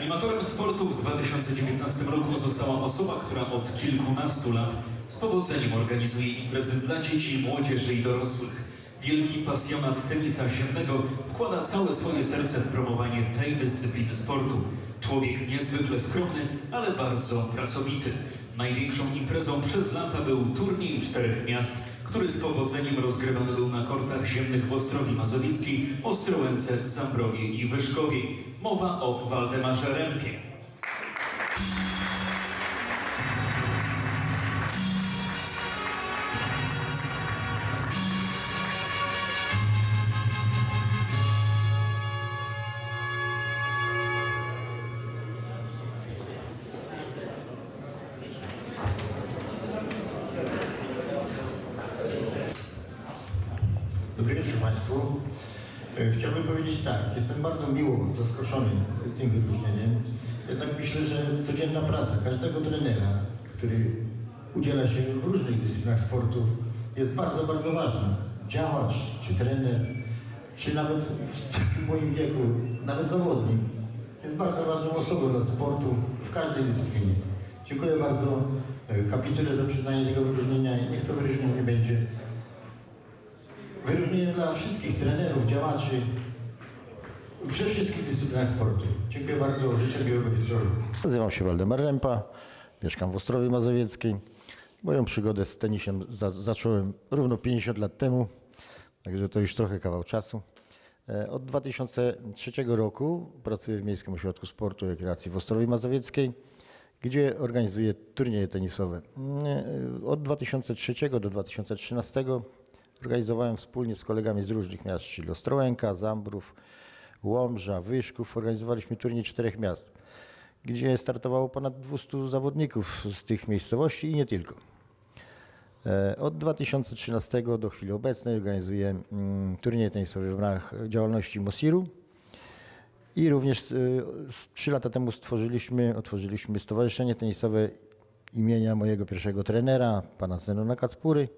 Animatorem sportu w 2019 roku została osoba, która od kilkunastu lat z powodzeniem organizuje imprezy dla dzieci, młodzieży i dorosłych. Wielki pasjonat tenisa ziemnego wkłada całe swoje serce w promowanie tej dyscypliny sportu. Człowiek niezwykle skromny, ale bardzo pracowity. Największą imprezą przez lata był turniej czterech miast, który z powodzeniem rozgrywany był na kortach ziemnych w Ostrowi Mazowieckiej, Ostrołęce, Zambrowie i Wyszkowie. Mowa o Waldemarze Rempie. Państwu. E, Chciałbym powiedzieć tak, jestem bardzo miło zaskoczony tym wyróżnieniem. Jednak myślę, że codzienna praca każdego trenera, który udziela się w różnych dyscyplinach sportu, jest bardzo, bardzo ważna. Działacz, czy trener, czy nawet w moim wieku, nawet zawodnik, jest bardzo ważną osobą dla sportu w każdej dyscyplinie. Dziękuję bardzo e, kapitule za przyznanie tego wyróżnienia i niech to wyróżnienie będzie Wyróżnienie dla wszystkich trenerów, działaczy we wszystkich dyscyplinach sportu. Dziękuję bardzo, życzę miłego wieczoru. Nazywam się Waldemar Rempa, mieszkam w Ostrowie Mazowieckiej. Moją przygodę z tenisem za, zacząłem równo 50 lat temu, także to już trochę kawał czasu. E, Od 2003 roku pracuję w Miejskim Ośrodku Sportu i Rekreacji w Ostrowie Mazowieckiej, gdzie organizuję turnieje tenisowe. E, Od 2003 do 2013 organizowałem wspólnie z kolegami z różnych miast, czyli Ostrołęka, Zambrów, Łomża, Wyszków. Organizowaliśmy turniej czterech miast, gdzie startowało ponad 200 zawodników z tych miejscowości i nie tylko. E, Od 2013 do chwili obecnej organizuję mm, turniej tenisowy w ramach działalności Mosiru. I również s- trzy lata temu stworzyliśmy, otworzyliśmy Stowarzyszenie Tenisowe imienia mojego pierwszego trenera, pana Zenona Kacpury.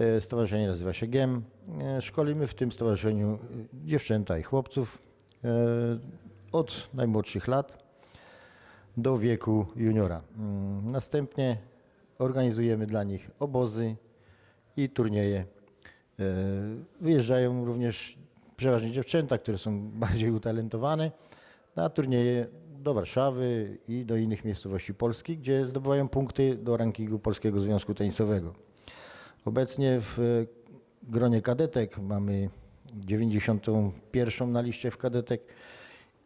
E, Stowarzyszenie nazywa się GEM. E, Szkolimy w tym stowarzyszeniu e, dziewczęta i chłopców od najmłodszych lat do wieku juniora. Mm, Następnie organizujemy dla nich obozy i turnieje. Wyjeżdżają również przeważnie dziewczęta, które są bardziej utalentowane na turnieje do Warszawy i do innych miejscowości Polski, gdzie zdobywają punkty do rankingu Polskiego Związku Tenisowego. Obecnie w e, gronie kadetek mamy 91 na liście w kadetek,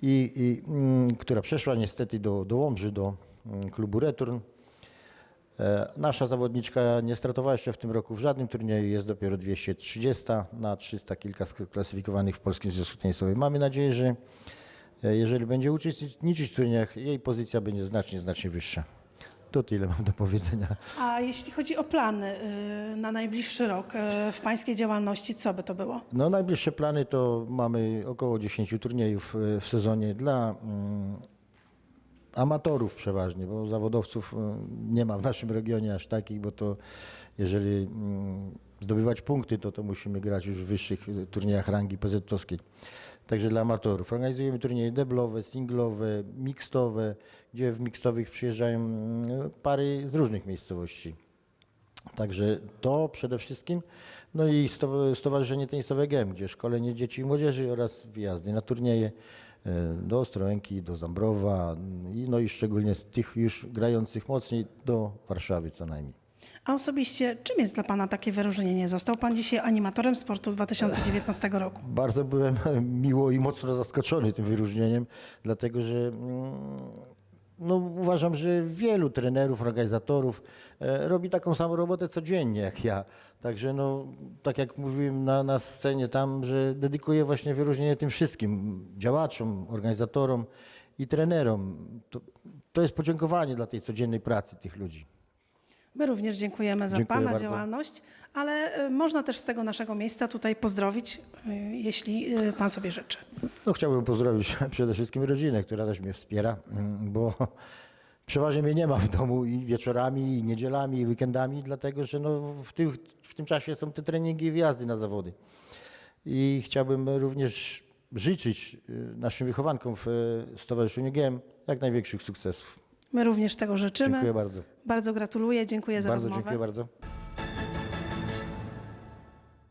i, i, mm, która przeszła niestety do, do Łomży, do mm, klubu Return. E, Nasza zawodniczka nie startowała jeszcze w tym roku w żadnym turnieju, jest dopiero 230 na 300 kilka sklasyfikowanych w Polskim Związku Tenisowym. Mamy nadzieję, że e, jeżeli będzie uczestniczyć w turniejach, jej pozycja będzie znacznie, znacznie wyższa. To tyle mam do powiedzenia. A jeśli chodzi o plany y, na najbliższy rok y, w pańskiej działalności, co by to było? No, najbliższe plany to mamy około 10 turniejów e, w sezonie dla mm, amatorów przeważnie, bo zawodowców nie ma w naszym regionie aż takich, bo to jeżeli mm, zdobywać punkty, to to musimy grać już w wyższych turniejach rangi PZ-owskiej. Także dla amatorów. Organizujemy turnieje deblowe, singlowe, mixtowe, gdzie w mixtowych przyjeżdżają mm, pary z różnych miejscowości. Także to przede wszystkim. No i sto- Stowarzyszenie Tenisowe GEM, gdzie szkolenie dzieci i młodzieży oraz wyjazdy na turnieje e, do Ostrołęki, do Zambrowa i no i szczególnie tych już grających mocniej do Warszawy co najmniej. A osobiście, czym jest dla pana takie wyróżnienie? Został pan dzisiaj animatorem sportu 2019 roku. Bardzo byłem miło i mocno zaskoczony tym wyróżnieniem, dlatego że mm, no, uważam, że wielu trenerów, organizatorów e, robi taką samą robotę codziennie jak ja. Także no, tak jak mówiłem na, na scenie tam, że dedykuję właśnie wyróżnienie tym wszystkim działaczom, organizatorom i trenerom. To, to jest podziękowanie dla tej codziennej pracy tych ludzi. My również dziękujemy za Dziękuję pana bardzo. działalność, ale y, można też z tego naszego miejsca tutaj pozdrowić, y, jeśli y, pan sobie życzy. No, chciałbym pozdrowić przede wszystkim rodzinę, która też mnie wspiera, mm, bo przeważnie mnie nie ma w domu i wieczorami, i niedzielami, i weekendami, dlatego że no w, tych, w tym czasie są te treningi i wyjazdy na zawody. I chciałbym również życzyć naszym wychowankom w Stowarzyszeniu GM jak największych sukcesów. My również tego życzymy. Dziękuję bardzo. Bardzo gratuluję, dziękuję za Bardzo rozmowę. dziękuję bardzo.